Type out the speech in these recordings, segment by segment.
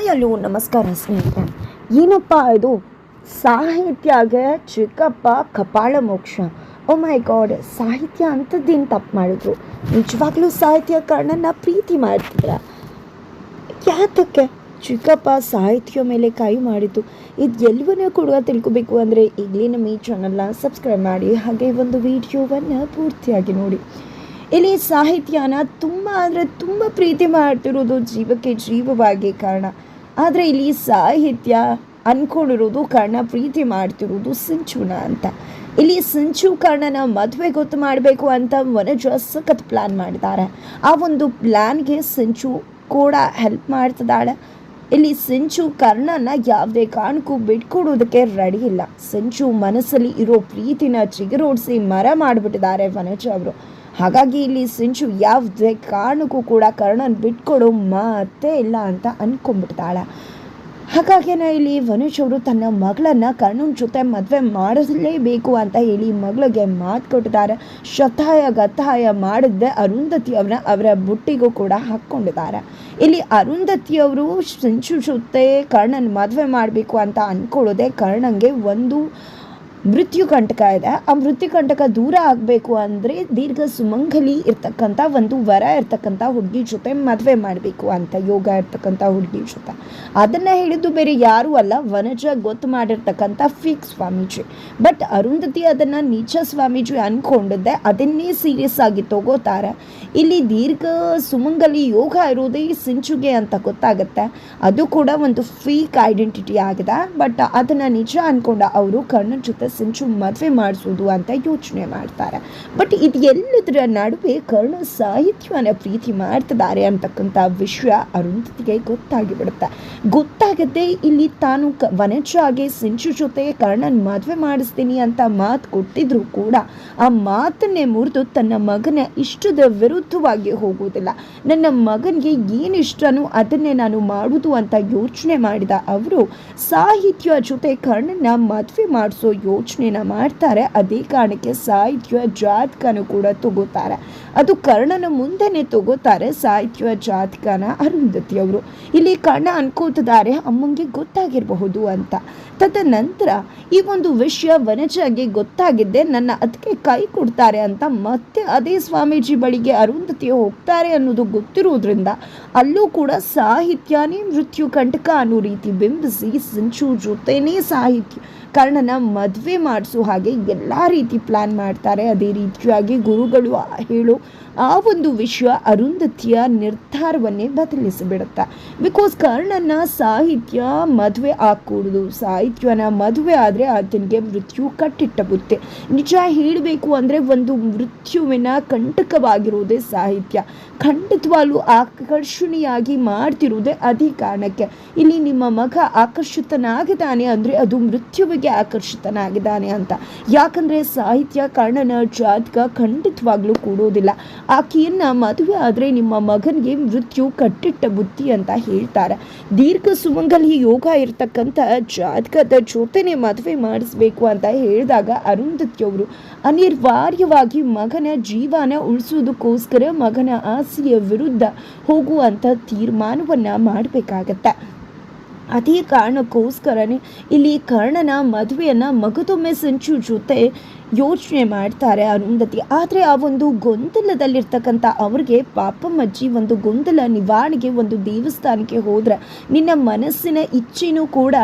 Hi hello ನಮಸ್ಕಾರ ಸ್ನೇಹಿತರೆ. ಏನಪ್ಪ ಇದು? ಸಾಹಿತ್ಯಗೆ ಚಿಕ್ಕಪ್ಪ ಕಪಾಳ ಮೋಕ್ಷ. ಓ ಮೈ ಗಾಡ್ ಸಾಹಿತ್ಯ ಅಂಥದ್ದೇನು ತಪ್ಪು ಮಾಡಿದ್ರು? ನಿಜವಾಗ್ಲೂ ಸಾಹಿತ್ಯ ಕರ್ಣನ ಪ್ರೀತಿ ಮಾಡ್ತಿದ್ರ? ಯಾತಕ್ಕೆ? ಚಿಕ್ಕಪ್ಪ ಸಾಹಿತ್ಯ ಮೇಲೆ ಕೈ ಮಾಡಿದ್ದು. ಇದು ಎಲ್ಲವನ್ನೂ ಕೂಡ ತಿಳ್ಕೊಬೇಕು ಅಂದರೆ ಈಗಲೇ ನಮ್ಮ ಈ ಚಾನಲ್ನ ಸಬ್ಸ್ಕ್ರೈಬ್ ಮಾಡಿ, ಹಾಗೆ ಒಂದು ವಿಡಿಯೋವನ್ನು ಪೂರ್ತಿಯಾಗಿ ನೋಡಿ. ಇಲ್ಲಿ ಸಾಹಿತ್ಯನ ತುಂಬ ಅಂದರೆ ತುಂಬ ಪ್ರೀತಿ ಮಾಡ್ತಿರೋದು ಜೀವಕ್ಕೆ ಜೀವವಾಗಿ ಕಾರಣ. ಆದರೆ ಇಲ್ಲಿ ಸಾಹಿತ್ಯ ಅಂದ್ಕೊಂಡಿರೋದು ಕರ್ಣ ಪ್ರೀತಿ ಮಾಡ್ತಿರೋದು ಸಿಂಚುನ ಅಂತ. ಇಲ್ಲಿ ಸಿಂಚು ಕರ್ಣನ ಮದುವೆ ಗೊತ್ತು ಮಾಡಬೇಕು ಅಂತ ವನಜ ಸಖತ್ ಪ್ಲ್ಯಾನ್ ಮಾಡಿದ್ದಾರೆ ಆ ಒಂದು ಪ್ಲ್ಯಾನ್ಗೆ ಸಿಂಚು ಕೂಡ ಹೆಲ್ಪ್ ಮಾಡ್ತಿದ್ದಾಳೆ. ಇಲ್ಲಿ ಸಿಂಚು ಕರ್ಣನ ಯಾವುದೇ ಕಾರಣಕ್ಕೂ ಬಿಟ್ಕೊಡೋದಕ್ಕೆ ರೆಡಿ ಇಲ್ಲ. ಸಿಂಚು ಮನಸ್ಸಲ್ಲಿ ಇರೋ ಪ್ರೀತಿನ ಚಿಗುರೋಡಿಸಿ ಮರ ಮಾಡಿಬಿಟ್ಟಿದ್ದಾರೆ ವನಜ ಅವರು. ಹಾಗಾಗಿ ಇಲ್ಲಿ ಸಿಂಚು ಯಾವುದೇ ಕಾರಣಕ್ಕೂ ಕೂಡ ಕರ್ಣನ್ ಬಿಟ್ಕೊಡೋ ಮಾತೇ ಇಲ್ಲ ಅಂತ ಅಂದ್ಕೊಂಡ್ಬಿಡ್ತಾಳೆ ಹಾಗಾಗಿನ ಇಲ್ಲಿ ವನುಜ್ ಅವರು ತನ್ನ ಮಗಳನ್ನ ಕರ್ಣನ ಜೊತೆ ಮದುವೆ ಮಾಡಿಸಲೇಬೇಕು ಅಂತ ಹೇಳಿ ಮಗಳಿಗೆ ಮಾತು ಕೊಟ್ಟಿದ್ದಾರೆ. ಶತಾಯ ಗತಾಯ ಮಾಡಿದ್ದೆ ಅರುಂಧತಿ ಅವರ ಅವರ ಬುಟ್ಟಿಗೂ ಕೂಡ ಹಾಕ್ಕೊಂಡಿದ್ದಾರೆ. ಇಲ್ಲಿ ಅರುಂಧತಿಯವರು ಸಂಚು ಕರ್ಣನ್ ಮದುವೆ ಮಾಡಬೇಕು ಅಂತ ಅಂದ್ಕೊಳ್ಳೋದೆ ಕರ್ಣಂಗೆ ಒಂದು ಮೃತ್ಯು ಕಂಟಕ ಇದೆ. ಆ ಮೃತ್ಯು ಕಂಟಕ ದೂರ ಆಗಬೇಕು ಅಂದರೆ ದೀರ್ಘ ಸುಮಂಗಲಿ ಇರ್ತಕ್ಕಂಥ ಒಂದು ವರ ಇರ್ತಕ್ಕಂಥ ಹುಡುಗಿ ಜೊತೆ ಮದುವೆ ಮಾಡಬೇಕು ಅಂತ, ಯೋಗ ಇರ್ತಕ್ಕಂಥ ಹುಡುಗಿ ಜೊತೆ. ಅದನ್ನು ಹೇಳಿದ್ದು ಬೇರೆ ಯಾರೂ ಅಲ್ಲ, ವನಜ ಗೊತ್ತು ಮಾಡಿರ್ತಕ್ಕಂಥ ಫಿಕ್ ಸ್ವಾಮೀಜಿ. ಬಟ್ ಅರುಂಧತಿ ಅದನ್ನು ನೀಚ ಸ್ವಾಮೀಜಿ ಅಂದ್ಕೊಂಡಿದ್ದೆ ಅದನ್ನೇ ಸೀರಿಯಸ್ ಆಗಿ ತಗೋತಾರೆ. ಇಲ್ಲಿ ದೀರ್ಘ ಸುಮಂಗಲಿ ಯೋಗ ಇರೋದೇ ಸಿಂಚುಗೆ ಅಂತ ಗೊತ್ತಾಗುತ್ತೆ. ಅದು ಕೂಡ ಒಂದು ಫೀಕ್ ಐಡೆಂಟಿಟಿ ಆಗಿದೆ. ಬಟ್ ಅದನ್ನು ನಿಜ ಅಂದ್ಕೊಂಡ ಅವರು ಕಣ್ಣು ಜೊತೆ ಸಿಂಚು ಮದುವೆ ಮಾಡಿಸೋದು ಅಂತ ಯೋಚನೆ ಮಾಡ್ತಾರೆ. ಬಟ್ ಇದು ಎಲ್ಲದರ ನಡುವೆ ಕರ್ಣ ಸಾಹಿತ್ಯನ ಪ್ರೀತಿ ಮಾಡ್ತಿದ್ದಾರೆ ಅಂತಕ್ಕಂಥ ವಿಷಯ ಅರುಂಧತಿಗೆ ಗೊತ್ತಾಗಿಬಿಡುತ್ತೆ. ಗೊತ್ತಾಗದೆ ಇಲ್ಲಿ ತಾನು ಕ ವನಜಾಗೆ ಸಿಂಚು ಜೊತೆ ಕರ್ಣನ ಮದುವೆ ಮಾಡಿಸ್ತೀನಿ ಅಂತ ಮಾತು ಕೊಟ್ಟಿದ್ರು ಕೂಡ ಆ ಮಾತನ್ನೇ ಮುರಿದು ತನ್ನ ಮಗನ ಇಷ್ಟದ ವಿರುದ್ಧವಾಗಿ ಹೋಗೋದಿಲ್ಲ ನನ್ನ ಮಗನಿಗೆ ಏನು ಅದನ್ನೇ ನಾನು ಮಾಡುವುದು ಅಂತ ಯೋಚನೆ ಮಾಡಿದ ಅವರು, ಸಾಹಿತ್ಯ ಜೊತೆ ಕರ್ಣನ ಮದುವೆ ಮಾಡಿಸೋ ಯೋಚನೆನ ಮಾಡ್ತಾರೆ, ಅದೇ ಕಾರಣಕ್ಕೆ ಸಾಹಿತ್ಯ ಜಾತಕನೂ ಕೂಡ ತಗೋತಾರೆ. ಅದು ಕರ್ಣನ ಮುಂದೆನೆ ತಗೋತಾರೆ ಸಾಹಿತ್ಯ ಜಾತಕನ ಅರುಂಧತಿ ಅವರು. ಇಲ್ಲಿ ಕರ್ಣ ಅನ್ಕೋತಿದ್ದಾರೆ, ಅಮ್ಮಂಗೆ ಗೊತ್ತಾಗಿರಬಹುದು ಅಂತ. ತದನಂತರ ಈ ಒಂದು ವಿಷಯ ವನಜಾಗೆ ಗೊತ್ತಾಗಿದ್ದೆ ನನ್ನ ಅದಕ್ಕೆ ಕೈ ಕೊಡ್ತಾರೆ ಅಂತ ಮತ್ತೆ ಅದೇ ಸ್ವಾಮೀಜಿ ಬಳಿಗೆ ಅರುಂಧತಿ ಹೋಗ್ತಾರೆ ಅನ್ನೋದು ಗೊತ್ತಿರೋದ್ರಿಂದ ಅಲ್ಲೂ ಕೂಡ ಸಾಹಿತ್ಯನೇ ಮೃತ್ಯು, ಕಂಟಕ ಅನ್ನೋ ರೀತಿ ಬಿಂಬಿಸಿ ಸಿಂಚು ಜೊತೆನೇ ಸಾಹಿತ್ಯ ಕರ್ಣನ ಮದುವೆ ಮಾಡಿಸೋ ಹಾಗೆ ಎಲ್ಲ ರೀತಿ ಪ್ಲ್ಯಾನ್ ಮಾಡ್ತಾರೆ. ಅದೇ ರೀತಿಯಾಗಿ ಗುರುಗಳು ಹೇಳೋ ಆ ಒಂದು ವಿಷಯ ಅರುಂಧತಿಯ ನಿರ್ಧಾರವನ್ನೇ ಬದಲಿಸಿಬಿಡುತ್ತೆ. ಬಿಕಾಸ್ ಕರ್ಣನ ಸಾಹಿತ್ಯ ಮದುವೆ ಆಗ್ಕೂಡುದು. ಸಾಹಿತ್ಯನ ಮದುವೆ ಆದರೆ ಆತನಿಗೆ ಮೃತ್ಯು ಕಟ್ಟಿಟ್ಟ ಬುತ್ತೆ. ನಿಜ ಹೇಳಬೇಕು ಅಂದರೆ ಒಂದು ಮೃತ್ಯುವಿನ ಕಂಟಕವಾಗಿರುವುದೇ ಸಾಹಿತ್ಯ. ಖಂಡಿತವಾಗ್ಲೂ ಆಕರ್ಷಣೀಯಾಗಿ ಮಾಡ್ತಿರುವುದೇ ಅದೇ ಕಾರಣಕ್ಕೆ. ಇಲ್ಲಿ ನಿಮ್ಮ ಮಗ ಆಕರ್ಷಿತನಾಗಿದ್ದಾನೆ ಅಂದರೆ ಅದು ಮೃತ್ಯುವಿಗೆ ಆಕರ್ಷಿತನಾಗಿದ್ದಾನೆ ಅಂತ. ಯಾಕಂದರೆ ಸಾಹಿತ್ಯ ಕರ್ಣನ ಜಾತಕ ಖಂಡಿತವಾಗ್ಲೂ ಕೂಡೋದಿಲ್ಲ. ಆಕೆಯನ್ನು ಮದುವೆ ಆದರೆ ನಿಮ್ಮ ಮಗನಿಗೆ ಮೃತ್ಯು ಕಟ್ಟಿಟ್ಟ ಬುದ್ಧಿ ಅಂತ ಹೇಳ್ತಾರೆ. ದೀರ್ಘ ಸುಮಂಗಲಿ ಯೋಗ ಇರ್ತಕ್ಕಂಥ ಜಾತಕದ ಜೊತೆನೆ ಮದುವೆ ಮಾಡಿಸ್ಬೇಕು ಅಂತ ಹೇಳಿದಾಗ ಅರುಂಧತಿಯವರು ಅನಿವಾರ್ಯವಾಗಿ ಮಗನ ಜೀವನ ಉಳಿಸೋದಕ್ಕೋಸ್ಕರ ಮಗನ ಆಸೆಯ ವಿರುದ್ಧ ಹೋಗುವಂಥ ತೀರ್ಮಾನವನ್ನು ಮಾಡಬೇಕಾಗತ್ತೆ. ಅದೇ ಕಾರಣಕ್ಕೋಸ್ಕರನೇ ಇಲ್ಲಿ ಕರ್ಣನ ಮದುವೆಯನ್ನು ಮಗದೊಮ್ಮೆ ಸಂಚು ಜೊತೆ ಯೋಚನೆ ಮಾಡ್ತಾರೆ ಅರುಂಧತಿ. ಆದರೆ ಆ ಒಂದು ಗೊಂದಲದಲ್ಲಿರ್ತಕ್ಕಂಥ ಅವ್ರಿಗೆ ಪಾಪಮ್ಮಜ್ಜಿ ಒಂದು ಗೊಂದಲ ನಿವಾರಣೆಗೆ ಒಂದು ದೇವಸ್ಥಾನಕ್ಕೆ ಹೋದ್ರೆ ನಿನ್ನ ಮನಸ್ಸಿನ ಇಚ್ಛೆನೂ ಕೂಡ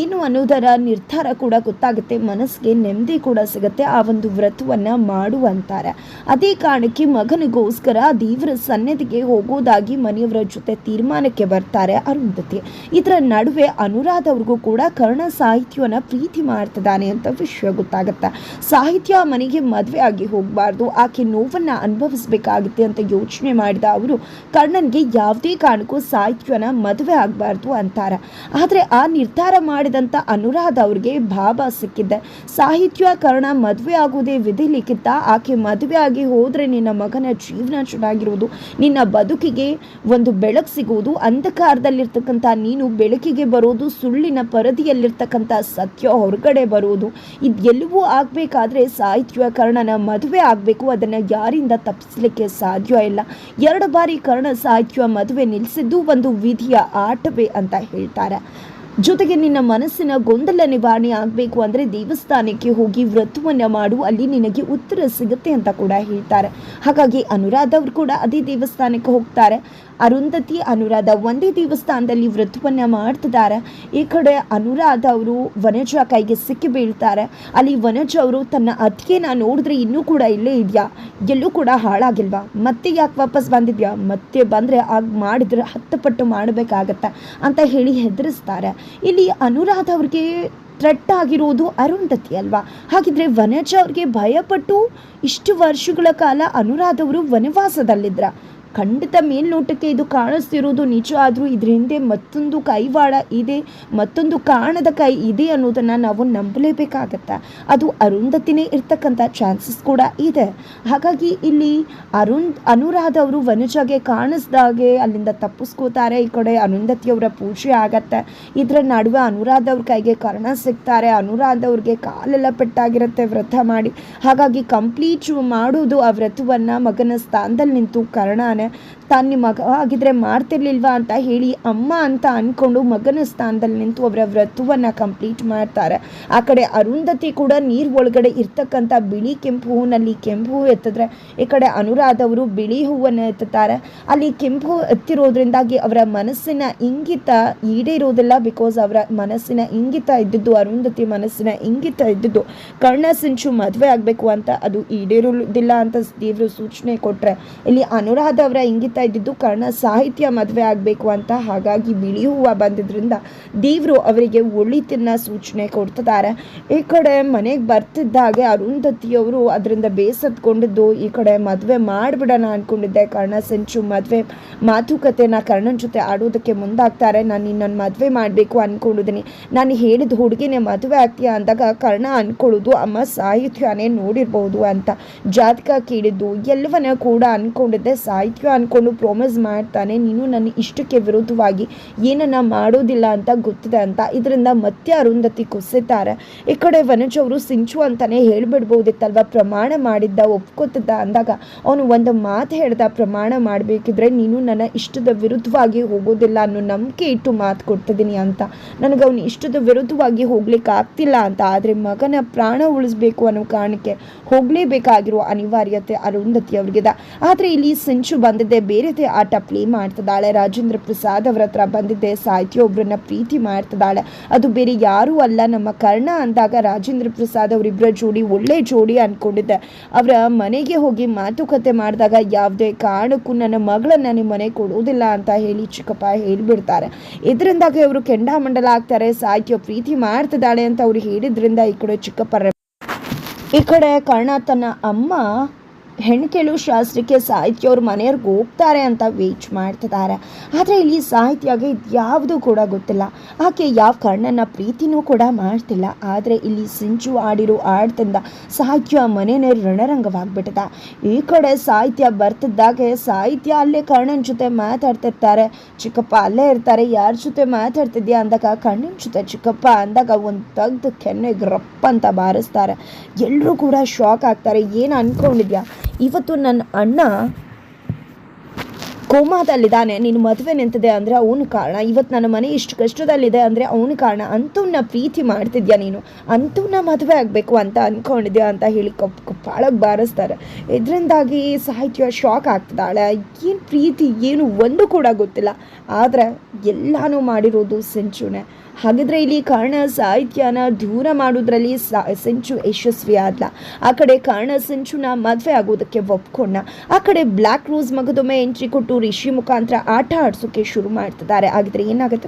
ಏನು ಅನ್ನೋದರ ನಿರ್ಧಾರ ಕೂಡ ಗೊತ್ತಾಗುತ್ತೆ, ಮನಸ್ಸಿಗೆ ನೆಮ್ಮದಿ ಕೂಡ ಸಿಗುತ್ತೆ ಆ ಒಂದು ವ್ರತವನ್ನು ಮಾಡು ಅಂತಾರೆ. ಅದೇ ಕಾರಣಕ್ಕೆ ಮಗನಿಗೋಸ್ಕರ ದೇವರ ಸನ್ನಿಧಿಗೆ ಹೋಗೋದಾಗಿ ಮನೆಯವರ ಜೊತೆ ತೀರ್ಮಾನಕ್ಕೆ ಬರ್ತಾರೆ ಅರುಂಧತಿ. ಇದರ ನಡುವೆ ಅನುರಾಧ ಅವ್ರಿಗೂ ಕೂಡ ಕರ್ಣ ಸಾಹಿತ್ಯವನ್ನು ಪ್ರೀತಿ ಮಾಡ್ತಿದ್ದಾನೆ ಅಂತ ವಿಷಯ ಗೊತ್ತಾಗುತ್ತೆ. ಸಾಹಿತ್ಯ ಮನೆಗೆ ಮದುವೆ ಆಗಿ ಹೋಗಬಾರ್ದು, ಆಕೆ ನೋವನ್ನು ಅನುಭವಿಸಬೇಕಾಗುತ್ತೆ ಅಂತ ಯೋಚನೆ ಮಾಡಿದ ಅವರು, ಕರ್ಣನ್ಗೆ ಯಾವುದೇ ಕಾರಣಕ್ಕೂ ಸಾಹಿತ್ಯನ ಮದುವೆ ಆಗಬಾರ್ದು ಅಂತಾರೆ. ಆದರೆ ಆ ನಿರ್ಧಾರ ಮಾಡಿದಂಥ ಅನುರಾಧ ಅವ್ರಿಗೆ ಭಾವ ಸಿಕ್ಕಿದ್ದೆ ಸಾಹಿತ್ಯ ಕರ್ಣ ಮದುವೆ ಆಗುವುದೇ ವಿಧಿ ಲಿಖಿತ, ಆಕೆ ಮದುವೆ ಆಗಿ ಹೋದರೆ ನಿನ್ನ ಮಗನ ಜೀವನ ಚೆನ್ನಾಗಿರುವುದು ನಿನ್ನ ಬದುಕಿಗೆ ಒಂದು ಬೆಳಕು ಸಿಗುವುದು ಅಂಧಕಾರದಲ್ಲಿರ್ತಕ್ಕಂಥ ನೀನು ಬೆಳಕಿಗೆ ಬರೋದು ಸುಳ್ಳಿನ ಪರದಿಯಲ್ಲಿರ್ತಕ್ಕಂಥ ಸತ್ಯ ಹೊರಗಡೆ ಬರೋದು ಇದೆಲ್ಲವೂ ಆಗಬೇಕಾದ್ರೆ ಸಾಹಿತ್ಯ ಕರ್ಣನ ಮದುವೆ ಆಗಬೇಕು. ಅದನ್ನು ಯಾರಿಂದ ತಪ್ಪಿಸ್ಲಿಕ್ಕೆ ಸಾಧ್ಯ ಇಲ್ಲ. ಎರಡು ಬಾರಿ ಕರ್ಣ ಸಾಹಿತ್ಯ ಮದುವೆ ನಿಲ್ಲಿಸಿದ್ದು ಒಂದು ವಿಧಿಯ ಆಟವೇ ಅಂತ ಹೇಳ್ತಾರೆ. ಜೊತೆಗೆ ನಿನ್ನ ಮನಸ್ಸಿನ ಗೊಂದಲ ನಿವಾರಣೆ ಆಗಬೇಕು ಅಂದರೆ ದೇವಸ್ಥಾನಕ್ಕೆ ಹೋಗಿ ವ್ರತವನ್ನು ಮಾಡು, ಅಲ್ಲಿ ನಿನಗೆ ಉತ್ತರ ಸಿಗುತ್ತೆ ಅಂತ ಕೂಡ ಹೇಳ್ತಾರೆ. ಹಾಗಾಗಿ ಅನುರಾಧ ಅವರು ಕೂಡ ಅದೇ ದೇವಸ್ಥಾನಕ್ಕೆ ಹೋಗ್ತಾರೆ. ಅರುಂಧತಿ, ಅನುರಾಧ ಒಂದೇ ದೇವಸ್ಥಾನದಲ್ಲಿ ವ್ರತವನ್ನು ಮಾಡ್ತಿದ್ದಾರೆ. ಈ ಕಡೆ ಅನುರಾಧ ಅವರು ವನಜ ಕೈಗೆ ಸಿಕ್ಕಿ ಬೀಳ್ತಾರೆ. ಅಲ್ಲಿ ವನಜ ಅವರು ತನ್ನ ಅತ್ತಿಗೆನ ನೋಡಿದ್ರೆ ಇನ್ನೂ ಕೂಡ ಇಲ್ಲೇ ಇದೆಯಾ? ಎಲ್ಲೂ ಕೂಡ ಹಾಳಾಗಿಲ್ವಾ? ಮತ್ತೆ ಯಾಕೆ ವಾಪಸ್ ಬಂದಿದ್ಯಾ? ಮತ್ತೆ ಬಂದರೆ ಆಗ ಮಾಡಿದ್ರೆ ಹತ್ತು ಪಟ್ಟು ಮಾಡಬೇಕಾಗತ್ತೆ? ಅಂತ ಹೇಳಿ ಹೆದರಿಸ್ತಾರೆ. ಇಲ್ಲಿ ಅನುರಾಧ ಅವ್ರಿಗೆ ಥ್ರೆಟ್ ಆಗಿರೋದು ಅರುಂಧತಿ ಅಲ್ವಾ? ಹಾಗಿದ್ರೆ ವನಜ ಅವ್ರಿಗೆ ಭಯಪಟ್ಟು ಇಷ್ಟು ವರ್ಷಗಳ ಕಾಲ ಅನುರಾಧವರು ವನವಾಸದಲ್ಲಿದ್ರ. ಖಂಡಿತ ಮೇಲ್ನೋಟಕ್ಕೆ ಇದು ಕಾಣಿಸ್ತಿರೋದು ನಿಜ, ಆದರೂ ಇದ್ರ ಹಿಂದೆ ಮತ್ತೊಂದು ಕೈವಾಡ ಇದೆ, ಮತ್ತೊಂದು ಕಾಣದ ಕೈ ಇದೆ ಅನ್ನೋದನ್ನು ನಾವು ನಂಬಲೇಬೇಕಾಗತ್ತೆ? ಅದು ಅರುಂಧತಿನೇ ಇರ್ತಕ್ಕಂಥ ಚಾನ್ಸಸ್ ಕೂಡ ಇದೆ. ಹಾಗಾಗಿ ಇಲ್ಲಿ ಅರುಣ್, ಅನುರಾಧ ಅವರು ವನಜಾಗೆ ಕಾಣಿಸ್ದಾಗೆ ಅಲ್ಲಿಂದ ತಪ್ಪಿಸ್ಕೋತಾರೆ, ಈ ಕಡೆ ಅರುಂಧತಿಯವರ ಪೂಜೆ ಆಗತ್ತೆ. ಇದರ ನಡುವೆ ಅನುರಾಧ ಅವ್ರ ಕೈಗೆ ಕರ್ಣ ಸಿಗ್ತಾರೆ, ಅನುರಾಧ ಅವ್ರಿಗೆ ಕಾಲೆಲ್ಲ ಪೆಟ್ಟಾಗಿರುತ್ತೆ ವ್ರತ ಮಾಡಿ. ಹಾಗಾಗಿ ಕಂಪ್ಲೀಟ್ ಮಾಡೋದು ಆ ವ್ರತವನ್ನು ಮಗನ ಸ್ಥಾನದಲ್ಲಿ ನಿಂತು ಕರ್ಣನೇ ತಾನು ಮಗ ಆಗಿದ್ರೆ ಮಾಡ್ತಿರ್ಲಿಲ್ವಾ ಅಂತ ಹೇಳಿ ಅಮ್ಮ ಅಂತ ಅಂದ್ಕೊಂಡು ಮಗನ ಸ್ಥಾನದಲ್ಲಿ ನಿಂತು ಅವರ ವ್ರತವನ್ನು ಕಂಪ್ಲೀಟ್ ಮಾಡ್ತಾರೆ. ಆ ಕಡೆ ಅರುಂಧತಿ ಕೂಡ ನೀರು ಒಳಗಡೆ ಇರ್ತಕ್ಕಂಥ ಬಿಳಿ ಕೆಂಪು ಹೂವಿನಲ್ಲಿ ಕೆಂಪು ಹೂವು ಎತ್ತಿದ್ರೆ ಈ ಕಡೆ ಅನುರಾಧ ಅವರು ಬಿಳಿ ಹೂವನ್ನು ಎತ್ತುತ್ತಾರೆ. ಅಲ್ಲಿ ಕೆಂಪು ಎತ್ತಿರೋದ್ರಿಂದಾಗಿ ಅವರ ಮನಸ್ಸಿನ ಇಂಗಿತ ಈಡೇರೋದಿಲ್ಲ ಬಿಕಾಸ್ ಅವರ ಮನಸ್ಸಿನ ಇಂಗಿತ ಇದ್ದಿದ್ದು, ಅರುಂಧತಿ ಮನಸ್ಸಿನ ಇಂಗಿತ ಇದ್ದಿದ್ದು, ಕರ್ಣ ಸಿಂಚು ಮದುವೆ ಆಗಬೇಕು ಅಂತ ಅದು ಈಡೇರೋದಿಲ್ಲ ಅಂತ ದೇವರು ಸೂಚನೆ ಕೊಟ್ಟರೆ ಇಲ್ಲಿ ಅನುರಾಧ ಅವರ ಇಂಗಿತ ಇದ್ದಿದ್ದು ಕರ್ಣ ಸಾಹಿತ್ಯ ಮದುವೆ ಆಗಬೇಕು ಅಂತ. ಹಾಗಾಗಿ ಬಿಳಿ ಹೂವು ಬಂದಿದ್ರಿಂದ ದೇವರು ಅವರಿಗೆ ಒಳಿತಿನ ಸೂಚನೆ ಕೊಡ್ತಿದ್ದಾರೆ. ಈ ಕಡೆ ಮನೆಗೆ ಬರ್ತಿದ್ದಾಗೆ ಅರುಂಧತಿಯವರು ಅದರಿಂದ ಬೇಸತ್ಕೊಂಡಿದ್ದು, ಈ ಕಡೆ ಮದುವೆ ಮಾಡಿಬಿಡೋಣ ಅಂದ್ಕೊಂಡಿದ್ದೆ ಕರ್ಣ ಸಂಚು ಮದುವೆ ಮಾತುಕತೆನ ಕರ್ಣನ ಜೊತೆ ಆಡೋದಕ್ಕೆ ಮುಂದಾಗ್ತಾರೆ. ನಾನು ನಿನ್ನನ್ನು ಮದುವೆ ಮಾಡಬೇಕು ಅಂದ್ಕೊಂಡಿದ್ದೀನಿ ನಾನು ಹೇಳಿದ ಹುಡುಗಿನೇ ಮದುವೆ ಆಗ್ತೀಯಾ ಅಂದಾಗ ಕರ್ಣ ಅಂದ್ಕೊಳ್ಳೋದು ಅಮ್ಮ ಸಾಹಿತ್ಯನೇ ನೋಡಿರ್ಬೋದು ಅಂತ ಜಾತಕ ಕೇಳಿದ್ದು. ಎಲ್ಲವನ್ನ ಕೂಡ ಅಂದ್ಕೊಂಡಿದ್ದೆ ಸಾಹಿತ್ಯ ಅಂದ್ಕೊಂಡು ಪ್ರಾಮಿಸ್ ಮಾಡ್ತಾನೆ, ನೀನು ನನ್ನ ಇಷ್ಟಕ್ಕೆ ವಿರುದ್ಧವಾಗಿ ಏನನ್ನ ಮಾಡೋದಿಲ್ಲ ಅಂತ ಗೊತ್ತಿದೆ ಅಂತ. ಇದರಿಂದ ಮತ್ತೆ ಅರುಂಧತಿ ಕುಸಿತಾರೆ. ಈ ಕಡೆ ವನಜ್ ಅವರು ಸಿಂಚು ಅಂತಾನೆ ಹೇಳ್ಬಿಡ್ಬೋದಿತ್ತಲ್ವ? ಪ್ರಮಾಣ ಮಾಡಿದ್ದ, ಒಪ್ಕೋತಿದ್ದ ಅಂದಾಗ ಅವನು ಒಂದು ಮಾತು ಹೇಳ್ದ, ಪ್ರಮಾಣ ಮಾಡಬೇಕಿದ್ರೆ ನೀನು ನನ್ನ ಇಷ್ಟದ ವಿರುದ್ಧವಾಗಿ ಹೋಗೋದಿಲ್ಲ ಅನ್ನೋ ನಂಬಿಕೆ ಇಟ್ಟು ಮಾತು ಕೊಡ್ತಿದ್ದೀನಿ ಅಂತ. ನನಗೆ ಅವನು ಇಷ್ಟದ ವಿರುದ್ಧವಾಗಿ ಹೋಗ್ಲಿಕ್ಕೆ ಆಗ್ತಿಲ್ಲ ಅಂತ. ಆದರೆ ಮಗನ ಪ್ರಾಣ ಉಳಿಸ್ಬೇಕು ಅನ್ನೋ ಕಾರಣಕ್ಕೆ ಹೋಗಲೇಬೇಕಾಗಿರೋ ಅನಿವಾರ್ಯತೆ ಅರುಂಧತಿ ಅವ್ರಿಗಿದೆ. ಆದರೆ ಇಲ್ಲಿ ಸಿಂಚು ಬಂದಿದ್ದೆ ಬೇರೆದೇ ಆಟ ಪ್ಲೇ ಮಾಡ್ತಿದ್ದಾಳೆ. ರಾಜೇಂದ್ರ ಪ್ರಸಾದ್ ಅವ್ರ ಹತ್ರ ಬಂದಿದ್ದೆ. ಸಾಹಿತ್ಯ ಒಬ್ಬರನ್ನ ಪ್ರೀತಿ ಮಾಡ್ತಿದ್ದಾಳೆ. ಅದು ಬೇರೆ ಯಾರೂ ಅಲ್ಲ. ನಮ್ಮ ಕರ್ಣ ಅಂದಾಗ ರಾಜೇಂದ್ರ ಪ್ರಸಾದ್ ಅವರಿಬ್ಬರ ಜೋಡಿ ಒಳ್ಳೆ ಜೋಡಿ ಅಂದ್ಕೊಂಡಿದ್ದೆ ಅವರ ಮನೆಗೆ ಹೋಗಿ ಮಾತುಕತೆ ಮಾಡಿದಾಗ ಯಾವುದೇ ಕಾರಣಕ್ಕೂ ನನ್ನ ಮಗಳನ್ನ ನಿಮ್ಮ ಮನೆ ಕೊಡೋದಿಲ್ಲ ಅಂತ ಹೇಳಿ ಚಿಕ್ಕಪ್ಪ ಹೇಳಿಬಿಡ್ತಾರೆ. ಇದರಿಂದಾಗಿ ಅವರು ಕೆಂಡಾಮಂಡಲ ಆಗ್ತಾರೆ ಸಾಹಿತ್ಯ ಪ್ರೀತಿ ಮಾಡ್ತಿದ್ದಾಳೆ ಅಂತ ಅವ್ರು ಹೇಳಿದ್ರಿಂದ ಈ ಕಡೆ ಚಿಕ್ಕಪ್ಪ ಈ ಕಡೆ ಕರ್ಣ ತನ್ನ ಅಮ್ಮ ಹೆಣ್ಕೆಳು ಶಾಸ್ತ್ರಕ್ಕೆ ಸಾಹಿತ್ಯ ಅವ್ರ ಮನೆಯವ್ರಿಗೆ ಹೋಗ್ತಾರೆ ಅಂತ ವೇಚ್ ಮಾಡ್ತಿದ್ದಾರೆ ಆದರೆ ಇಲ್ಲಿ ಸಾಹಿತ್ಯಗೆ ಯಾವುದು ಕೂಡ ಗೊತ್ತಿಲ್ಲ. ಆಕೆ ಯಾವ ಕರ್ಣನ ಪ್ರೀತಿನೂ ಕೂಡ ಮಾಡ್ತಿಲ್ಲ. ಆದರೆ ಇಲ್ಲಿ ಸಿಂಚು ಆಡಿರೋ ಆಡ್ತಿಂದ ಸಾಹಿತ್ಯ ಮನೆಯೇ ರಣರಂಗವಾಗ್ಬಿಟ್ಟಿದೆ. ಈ ಕಡೆ ಸಾಹಿತ್ಯ ಬರ್ತಿದ್ದಾಗೆ ಸಾಹಿತ್ಯ ಅಲ್ಲೇ ಕರ್ಣನ ಜೊತೆ ಮಾತಾಡ್ತಿರ್ತಾರೆ. ಚಿಕ್ಕಪ್ಪ ಅಲ್ಲೇ ಇರ್ತಾರೆ. ಯಾರ ಜೊತೆ ಮಾತಾಡ್ತಿದ್ಯಾ ಅಂದಾಗ ಕರ್ಣನ ಜೊತೆ ಚಿಕ್ಕಪ್ಪ ಅಂದಾಗ ಒಂದು ತೆಗ್ದು ಕೆನ್ನೆಗೆ ರಪ್ಪ ಅಂತ ಬಾರಿಸ್ತಾರೆ. ಎಲ್ಲರೂ ಕೂಡ ಶಾಕ್ ಆಗ್ತಾರೆ. ಏನು ಅನ್ಕೊಂಡಿದ್ಯಾ? ಇವತ್ತು ನನ್ನ ಅಣ್ಣ ಕೋಮಾದಲ್ಲಿದ್ದಾನೆ. ನೀನು ಮದುವೆ ನಿಂತಿದೆ ಅಂದರೆ ಅವನು ಕಾರಣ. ಇವತ್ತು ನನ್ನ ಮನೆ ಇಷ್ಟು ಕಷ್ಟದಲ್ಲಿದೆ ಅಂದರೆ ಅವನು ಕಾರಣ. ಅಂತವ್ನ ಪ್ರೀತಿ ಮಾಡ್ತಿದ್ಯಾ ನೀನು? ಅಂತವ್ನ ಮದುವೆ ಆಗಬೇಕು ಅಂತ ಅಂದ್ಕೊಂಡಿದ್ಯಾ ಅಂತ ಹೇಳಿ ಕಪ್ ಕಪ್ಪಾಳಕ್ಕೆ ಬಾರಿಸ್ತಾರೆ. ಇದರಿಂದಾಗಿ ಸಾಹಿತ್ಯ ಶಾಕ್ ಆಗ್ತಿದ್ದಾಳೆ. ಏನು ಪ್ರೀತಿ, ಏನು ಒಂದು ಕೂಡ ಗೊತ್ತಿಲ್ಲ. ಆದರೆ ಎಲ್ಲನೂ ಮಾಡಿರೋದು ಸಿಂಚುನೆ. ಹಾಗಿದ್ರೆ ಇಲ್ಲಿ ಕಾರಣ ಸಾಹಿತ್ಯನ ದೂರ ಮಾಡೋದ್ರಲ್ಲಿ ಸಂಚು ಯಶಸ್ವಿ ಆದ್ಲ. ಆ ಕಡೆ ಕಾರಣ ಸಂಚುನ ಮದುವೆ ಆಗೋದಕ್ಕೆ ಒಪ್ಕೊಂಡ. ಆ ಕಡೆ ಬ್ಲ್ಯಾಕ್ ರೋಸ್ ಮಗದೊಮ್ಮೆ ಎಂಟ್ರಿ ಕೊಟ್ಟು ರಿಷಿ ಮುಖಾಂತರ ಆಟ ಆಡಿಸೋಕೆ ಶುರು ಮಾಡ್ತಿದ್ದಾರೆ. ಹಾಗಿದ್ರೆ ಏನಾಗುತ್ತೆ?